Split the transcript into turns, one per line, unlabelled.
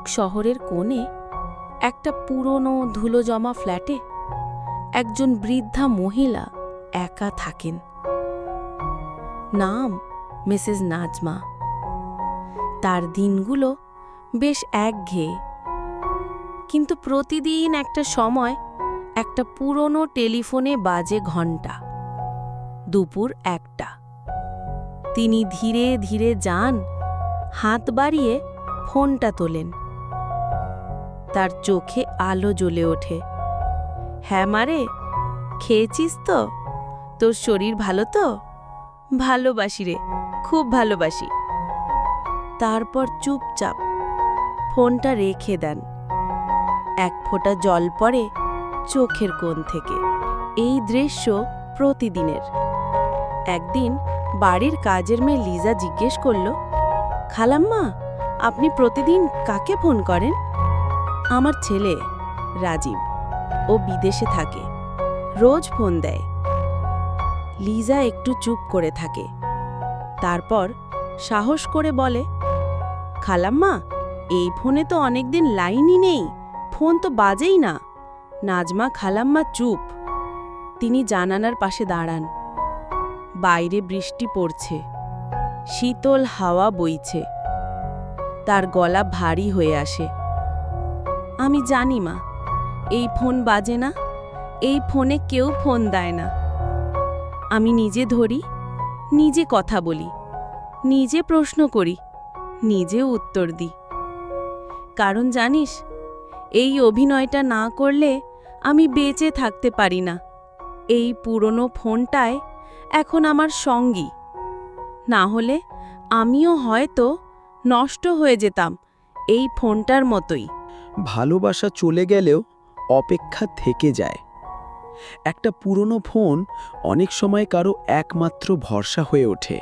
এক শহরের কোণে একটা পুরনো ধুলো জমা ফ্ল্যাটে একজন বৃদ্ধা মহিলা একা থাকেন। নাম মিসেস নাজমা। তার দিনগুলো বেশ একঘেয়ে। কিন্তু প্রতিদিন একটা সময় একটা পুরনো টেলিফোনে বাজে ঘণ্টা। দুপুর একটা। তিনি ধীরে ধীরে যান, হাত বাড়িয়ে ফোনটা তোলেন। তার চোখে আলো জ্বলে ওঠে। হ্যাঁ মারে খেয়েছিস তো? তোর শরীর ভালো তো? ভালোবাসি রে, খুব ভালোবাসি। তারপর চুপচাপ ফোনটা রেখে দেন। এক ফোঁটা জল পড়ে চোখের কোণ থেকে। এই দৃশ্য প্রতিদিনের। একদিন বাড়ির কাজের মেয়ে লিজা জিজ্ঞেস করল, খালাম্মা, আপনি প্রতিদিন কাকে ফোন করেন? আমার ছেলে, রাজীব, ও বিদেশে থাকে। রোজ ফোন দেয়। লিজা একটু চুপ করে থাকে। তারপর সাহস করে বলে, খালাম্মা, এই ফোনে তো অনেকদিন লাইনই নেই, ফোন তো বাজেই না। নাজমা খালাম্মা চুপ। তিনি জানানার পাশে দাঁড়ান। বাইরে বৃষ্টি পড়ছে। শীতল হাওয়া বইছে। তার গলা ভারী হয়ে আসে। আমি জানি, মা। এই ফোন বাজে না। এই ফোনে কেউ ফোন দেয় না। আমি নিজে ধরি, নিজে কথা বলি, নিজে প্রশ্ন করি, নিজে উত্তর দিই। কারণ জানিস, এই অভিনয়টা না করলে আমি বেঁচে থাকতে পারি না। এই পুরনো ফোনটায় এখন আমার সঙ্গী। না হলে আমিও হয়তো নষ্ট হয়ে যেতাম এই ফোনটার মতোই।
ভালোবাসা চলে গেলেও অপেক্ষা থেকে যায়। একটা পুরনো ফোন অনেক সময় কারও একমাত্র ভরসা হয়ে ওঠে।